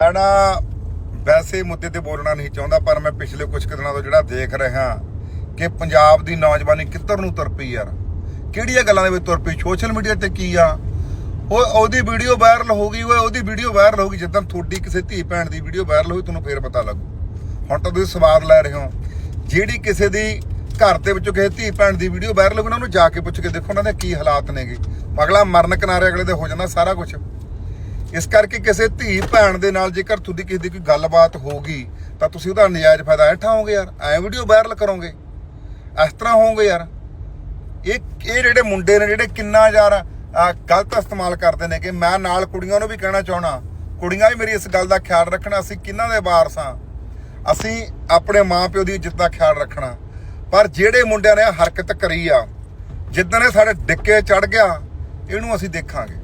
ਮੈਂ ਵੈਸੇ ਮੁੱਦੇ ਤੇ ਬੋਲਣਾ ਨਹੀਂ ਚਾਹੁੰਦਾ, ਪਰ ਮੈਂ ਪਿਛਲੇ ਕੁਝ ਕੁ ਦਿਨਾਂ ਤੋਂ ਜਿਹੜਾ ਦੇਖ ਰਿਹਾ ਕਿ ਪੰਜਾਬ ਦੀ ਨੌਜਵਾਨੀ ਕਿੱਧਰ ਨੂੰ ਤੁਰ ਪਈ ਯਾਰ? ਕਿਹੜੀਆਂ ਗੱਲਾਂ ਦੇ ਵਿੱਚ ਤੁਰ ਪਈ? ਸੋਸ਼ਲ ਮੀਡੀਆ ਤੇ ਕੀ ਆ? ਉਹ ਉਹਦੀ ਵੀਡੀਓ ਵਾਇਰਲ ਹੋ ਗਈ, ਓਏ, ਉਹਦੀ ਵੀਡੀਓ ਵਾਇਰਲ ਹੋ ਗਈ ਜਦੋਂ ਤੁਹਾਡੀ ਕਿਸੇ ਧੀ ਭੈਣ ਦੀ ਵੀਡੀਓ ਵਾਇਰਲ ਹੋਈ, ਤੁਹਾਨੂੰ ਫੇਰ ਪਤਾ ਲੱਗੂ। ਹੁਣ ਤਾਂ ਤੁਸੀਂ ਸਵਾਦ ਲੈ ਰਹੇ ਹੋ, ਜਿਹੜੀ ਕਿਸੇ ਦੀ ਘਰ ਦੇ ਵਿੱਚੋਂ ਕਿਸੇ ਧੀ ਭੈਣ ਦੀ ਵੀਡੀਓ ਵਾਇਰਲ ਹੋਈ ਨਾ ਉਹਨੂੰ ਜਾ ਕੇ ਪੁੱਛ ਕੇ ਦੇਖੋ, ਉਹਨਾਂ ਦੇ ਕੀ ਹਾਲਾਤ ਨੇਗੇ। ਅਗਲਾ ਮਰਨ ਕਿਨਾਰੇ ਅਗਲੇ ਦੇ ਹੋ ਜਾਂਦਾ ਸਾਰਾ ਕੁਝ ਇਸ ਕਰਕੇ ਕਿਸੇ ਧੀ ਭੈਣ ਦੇ ਨਾਲ ਜੇਕਰ ਤੁਹਾਡੀ ਕਿਸੇ ਦੀ ਕੋਈ ਗੱਲਬਾਤ ਹੋਗੀ ਤਾਂ ਤੁਸੀਂ ਉਹਦਾ ਨਜਾਇਜ਼ ਫਾਇਦਾ ਉਠਾਓਗੇ ਯਾਰ। ਐ ਵੀਡੀਓ ਵਾਇਰਲ ਕਰੋਗੇ। ਇਸ ਤਰ੍ਹਾਂ ਹੋਵੋਗੇ ਯਾਰ। ਇਹ ਇਹ ਜਿਹੜੇ ਮੁੰਡੇ ਨੇ, ਜਿਹੜੇ ਕਿੰਨਾ ਯਾਰ ਗਲਤ ਇਸਤੇਮਾਲ ਕਰਦੇ ਨੇ ਕਿ ਮੈਂ ਨਾਲ ਕੁੜੀਆਂ ਨੂੰ ਵੀ ਕਹਿਣਾ ਚਾਹਣਾ ਕੁੜੀਆਂ ਵੀ ਮੇਰੀ ਇਸ ਗੱਲ ਦਾ ਖਿਆਲ ਰੱਖਣਾ, ਅਸੀਂ ਕਿੰਨਾਂ ਦੇ ਵਾਰਸ ਹਾਂ। ਅਸੀਂ ਆਪਣੇ ਮਾਪਿਓ ਦੀ ਇੱਜ਼ਤ ਦਾ ਖਿਆਲ ਰੱਖਣਾ। ਪਰ ਜਿਹੜੇ ਮੁੰਡਿਆਂ ਨੇ ਹਰਕਤ ਕਰੀ ਆ, ਜਿੱਦਾਂ ਨੇ ਸਾਡੇ ਡਿੱਕੇ ਚੜ ਗਿਆ, ਇਹਨੂੰ ਅਸੀਂ ਦੇਖਾਂਗੇ।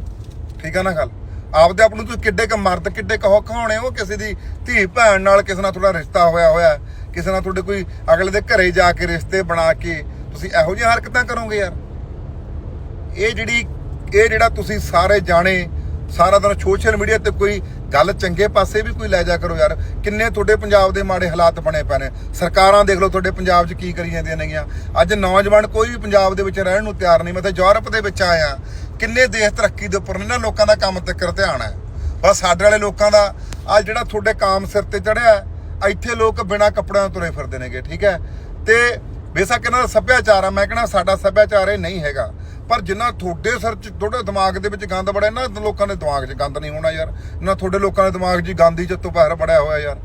ਠੀਕ ਆ ਨਾ ਗੱਲ? ਆਪਦੇ ਆਪ ਨੂੰ ਤੁਸੀਂ ਕਿੱਡੇ ਕ ਮਰਦ, ਕਿੱਡੇ ਕਹੋ ਕਹਾਉਣੇ ਹੋ ਕਿਸੇ ਦੀ ਧੀ ਭੈਣ ਨਾਲ ਕਿਸੇ ਨਾਲ ਤੁਹਾਡਾ ਰਿਸ਼ਤਾ ਹੋਇਆ ਹੋਇਆ ਕਿਸੇ ਨਾਲ ਤੁਹਾਡੇ ਕੋਈ ਅਗਲੇ ਦੇ ਘਰੇ ਜਾ ਕੇ ਰਿਸ਼ਤੇ ਬਣਾ ਕੇ ਤੁਸੀਂ ਇਹੋ ਜਿਹੀਆਂ ਹਰਕਤਾਂ ਕਰੋਗੇ ਯਾਰ? ਇਹ ਜਿਹੜੀ, ਇਹ ਜਿਹੜਾ ਤੁਸੀਂ ਸਾਰੇ ਜਾਣੇ, ਸਾਰਾ ਦਿਨ ਸੋਸ਼ਲ ਮੀਡੀਆ ਤੇ ਕੋਈ ਗੱਲ ਚੰਗੇ ਪਾਸੇ ਵੀ ਕੋਈ ਲੈ ਜਾ ਕਰੋ ਯਾਰ। ਕਿੰਨੇ ਤੁਹਾਡੇ ਪੰਜਾਬ ਦੇ ਮਾੜੇ ਹਾਲਾਤ ਬਣੇ ਪਏ ਨੇ। ਸਰਕਾਰਾਂ ਦੇਖ ਲਓ ਤੁਹਾਡੇ ਪੰਜਾਬ 'ਚ ਕੀ ਕਰੀ ਜਾਂਦੀਆਂ ਨੇਗੀਆਂ। ਅੱਜ ਨੌਜਵਾਨ ਕੋਈ ਵੀ ਪੰਜਾਬ ਦੇ ਵਿੱਚ ਰਹਿਣ ਨੂੰ ਤਿਆਰ ਨਹੀਂ। ਮੈਂ ਤਾਂ ਯੂਰਪ ਦੇ ਵਿੱਚ ਆਇਆ। ਕਿੰਨੇ ਦੇਸ਼ ਤਰੱਕੀ ਦੇ ਉੱਪਰ ਨੇ ਨਾ ਲੋਕਾਂ ਦਾ ਕੰਮ ਤੱਕ ਧਿਆਨ ਹੈ। ਪਰ ਸਾਡੇ ਵਾਲੇ ਲੋਕਾਂ ਦਾ ਆ ਜਿਹੜਾ ਤੁਹਾਡੇ ਕਾਮ ਸਿਰ ਤੇ ਚੜਿਆ ਇੱਥੇ ਲੋਕ ਬਿਨਾਂ ਕੱਪੜਿਆਂ ਤੋਂ ਤੁਰੇ ਫਿਰਦੇ ਨੇਗੇ, ਠੀਕ ਹੈ? ਤੇ ਬੇਸ਼ੱਕ ਇਹਨਾਂ ਦਾ ਸੱਭਿਆਚਾਰ ਆ, ਮੈਂ ਕਹਿੰਦਾ ਸਾਡਾ ਸੱਭਿਆਚਾਰ ਇਹ ਨਹੀਂ ਹੈਗਾ। ਪਰ ਜਿੰਨਾ ਤੁਹਾਡੇ ਸਿਰ 'ਚ, ਤੁਹਾਡੇ ਦਿਮਾਗ ਦੇ ਵਿੱਚ ਗੰਦ ਬੜਿਆ ਨਾ ਲੋਕਾਂ ਦੇ ਦਿਮਾਗ 'ਚ ਗੰਦ ਨਹੀਂ ਹੋਣਾ ਯਾਰ। ਨਾ ਤੁਹਾਡੇ ਲੋਕਾਂ ਦੇ ਦਿਮਾਗ 'ਚ ਗਾਂਦੀ ਚ ਤੋਂ ਬਾਹਰ ਬੜਿਆ ਹੋਇਆ ਯਾਰ।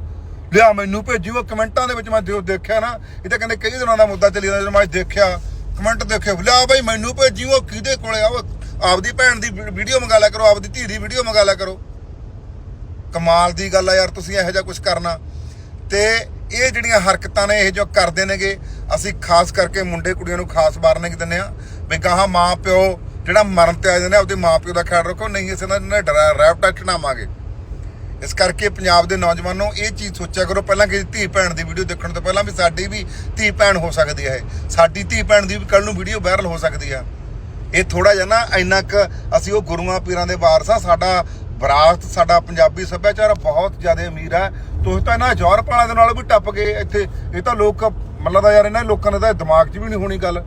ਲਿਆ ਮੈਨੂੰ ਭੇਜਿਓ ਕਮੈਂਟਾਂ ਦੇ ਵਿੱਚ ਮੈਂ ਜੋ ਦੇਖਿਆ ਨਾ, ਇਹ ਤਾਂ ਕਹਿੰਦੇ ਕਈ ਦਿਨਾਂ ਦਾ ਮੁੱਦਾ ਚੱਲੀ ਜਾਂਦਾ, ਜਦੋਂ ਮੈਂ ਦੇਖਿਆ, ਕਮੈਂਟ ਦੇਖੇ ਲਿਆ ਬਾਈ ਮੈਨੂੰ ਭੇਜਿਓ ਕਿਹਦੇ ਕੋਲੇ ਆ, ਉਹ ਆਪਦੀ ਭੈਣ ਦੀ ਵੀਡੀਓ ਮੰਗਾ ਲਿਆ ਕਰੋ, ਆਪਦੀ ਧੀ ਦੀ ਵੀਡੀਓ ਮੰਗਾ ਲਿਆ ਕਰੋ। ਕਮਾਲ ਦੀ ਗੱਲ ਆ ਯਾਰ, ਤੁਸੀਂ ਇਹੋ ਜਿਹਾ ਕੁਝ ਕਰਨਾ। ਤੇ ਇਹ ਜਿਹੜੀਆਂ ਹਰਕਤਾਂ ਨੇ, ਇਹ ਜੋ ਕਰਦੇ ਨੇਗੇ, ਅਸੀਂ ਖਾਸ ਕਰਕੇ ਮੁੰਡੇ ਕੁੜੀਆਂ ਨੂੰ ਖਾਸ ਵਾਰਨਿੰਗ ਦਿੰਦੇ ਆ ਵੀ ਗਾਹਾਂ ਮਾਂ ਪਿਓ ਜਿਹੜਾ ਮਰਨ ਤੇ ਆ ਜਾਂਦੇ ਆਪਦੇ ਮਾਂ ਪਿਓ ਦਾ ਖਿਆਲ ਰੱਖੋ, ਨਹੀਂ ਇਸ ਨਾਲ ਰੈਪ ਟੱਚ ਨਾਵਾਂਗੇ ਇਸ ਕਰਕੇ ਪੰਜਾਬ ਦੇ ਨੌਜਵਾਨੋ ਇਹ ਚੀਜ਼ ਸੋਚਿਆ ਕਰੋ, ਪਹਿਲਾਂ ਕਿ ਧੀ ਭੈਣ ਦੀ ਵੀਡੀਓ ਦੇਖਣ ਤੋਂ ਪਹਿਲਾਂ ਵੀ ਸਾਡੀ ਵੀ ਧੀ ਭੈਣ ਹੋ ਸਕਦੀ ਹੈ ਸਾਡੀ ਧੀ ਭੈਣ ਦੀ ਵੀ ਕੱਲ ਨੂੰ ਵੀਡੀਓ ਵਾਇਰਲ ਹੋ ਸਕਦੀ ਆ। ਇਹ ਥੋੜਾ ਜਿਹਾ ਨਾ ਇੰਨਾ ਕੁ ਅਸੀਂ ਉਹ ਗੁਰੂਆਂ ਪੀਰਾਂ ਦੇ ਵਾਰਸ ਆ ਸਾਡਾ ਵਿਰਾਸਤ ਸਾਡਾ ਪੰਜਾਬੀ ਸੱਭਿਆਚਾਰ ਬਹੁਤ ਜ਼ਿਆਦਾ ਅਮੀਰ ਹੈ ਤੁਸੀਂ ਤਾਂ ਇਹਨਾਂ ਯੂਰਪ ਵਾਲਿਆਂ ਦੇ ਨਾਲ ਵੀ ਟੱਪ ਗਏ ਇੱਥੇ ਇਹ ਤਾਂ ਲੋਕ ਮਤਲਬ ਦਾ ਯਾਰ ਇਹਨਾਂ ਲੋਕਾਂ ਦੇ ਤਾਂ ਦਿਮਾਗ 'ਚ ਵੀ ਨਹੀਂ ਹੋਣੀ ਗੱਲ।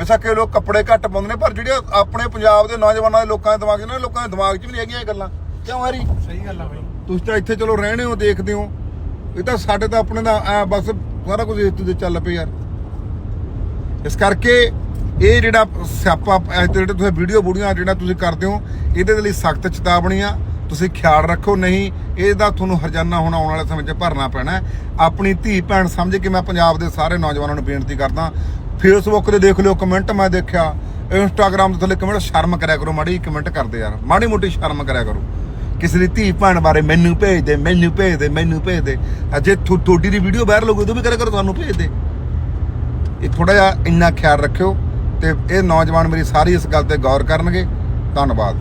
ਇਹ ਲੋਕ ਕੱਪੜੇ ਘੱਟ ਪਾਉਂਦੇ ਨੇ ਪਰ ਜਿਹੜੇ ਆਪਣੇ ਪੰਜਾਬ ਦੇ ਨੌਜਵਾਨਾਂ ਦੇ ਲੋਕਾਂ ਦੇ ਦਿਮਾਗ 'ਚ ਨਾ ਲੋਕਾਂ ਦੇ ਦਿਮਾਗ 'ਚ ਵੀ ਨਹੀਂ ਹੈਗੀਆਂ ਇਹ ਗੱਲਾਂ। ਕਿਉਂ ਹਰੀ ਸਹੀ ਗੱਲ ਆ ਬਈ। ਤੁਸੀਂ ਤਾਂ ਇੱਥੇ ਚਲੋ ਰਹਿਣੇ ਹੋ ਦੇਖਦੇ ਹੋ। ਇਹ ਤਾਂ ਸਾਡੇ ਤਾਂ ਆਪਣੇ ਦਾ ਬਸ ਸਾਰਾ ਕੁਝ ਇਸ ਤੇ ਚੱਲ ਪਏ ਯਾਰ। ਇਸ ਕਰਕੇ ਇਹ ਜਿਹੜਾ ਸਿਆਪਾ, ਇਹ ਤੇ ਜਿਹੜੇ ਤੁਸੀਂ ਵੀਡੀਓ ਬੁੜੀਆਂ ਜਿਹੜਾ ਤੁਸੀਂ ਕਰਦੇ ਹੋ, ਇਹਦੇ ਲਈ ਸਖਤ ਚੇਤਾਵਨੀ ਆ। ਤੁਸੀਂ ਖਿਆਲ ਰੱਖੋ, ਨਹੀਂ, ਇਹਦਾ ਤੁਹਾਨੂੰ ਹਰਜਾਨਾ ਹੁਣ ਆਉਣ ਵਾਲੇ ਸਮੇਂ 'ਚ ਭਰਨਾ ਪੈਣਾ ਆਪਣੀ ਧੀ ਭੈਣ ਸਮਝ ਕੇ ਮੈਂ ਪੰਜਾਬ ਦੇ ਸਾਰੇ ਨੌਜਵਾਨਾਂ ਨੂੰ ਬੇਨਤੀ ਕਰਦਾ ਫੇਸਬੁੱਕ ਤੇ ਦੇਖ ਲਿਓ ਕਮੈਂਟ ਮੈਂ ਦੇਖਿਆ ਇੰਸਟਾਗ੍ਰam ਤੇ ਥੱਲੇ ਕਮੈਂਟ ਸ਼ਰਮ ਕਰਿਆ ਕਰੋ ਮਾੜੀ ਕਮੈਂਟ ਕਰਦੇ ਯਾਰ, ਮਾੜੀ ਮੋਟੀ ਸ਼ਰਮ ਕਰਿਆ ਕਰੋ। ਕਿਸੇ ਦੀ ਧੀ ਭੈਣ ਬਾਰੇ ਮੈਨੂੰ ਭੇਜ ਦੇ, ਮੈਨੂੰ ਭੇਜ ਦੇ, ਮੈਨੂੰ ਭੇਜ ਦੇ। ਅਜੇ ਤੁਹਾਡੀ ਦੀ ਵੀਡੀਓ ਵਾਇਰਲ ਹੋ ਗਈ ਉਦੋਂ ਵੀ ਕਰਿਆ ਕਰੋ ਤੁਹਾਨੂੰ ਭੇਜ ਦੇ। ਇਹ ਥੋੜਾ ਜਿਹਾ ਇੰਨਾ ਖਿਆਲ ਰੱਖਿਓ। ਤੇ ਇਹ ਨੌਜਵਾਨ ਮੇਰੀ ਸਾਰੀ ਇਸ ਗੱਲ ਤੇ ਗੌਰ ਕਰਨਗੇ। ਧੰਨਵਾਦ।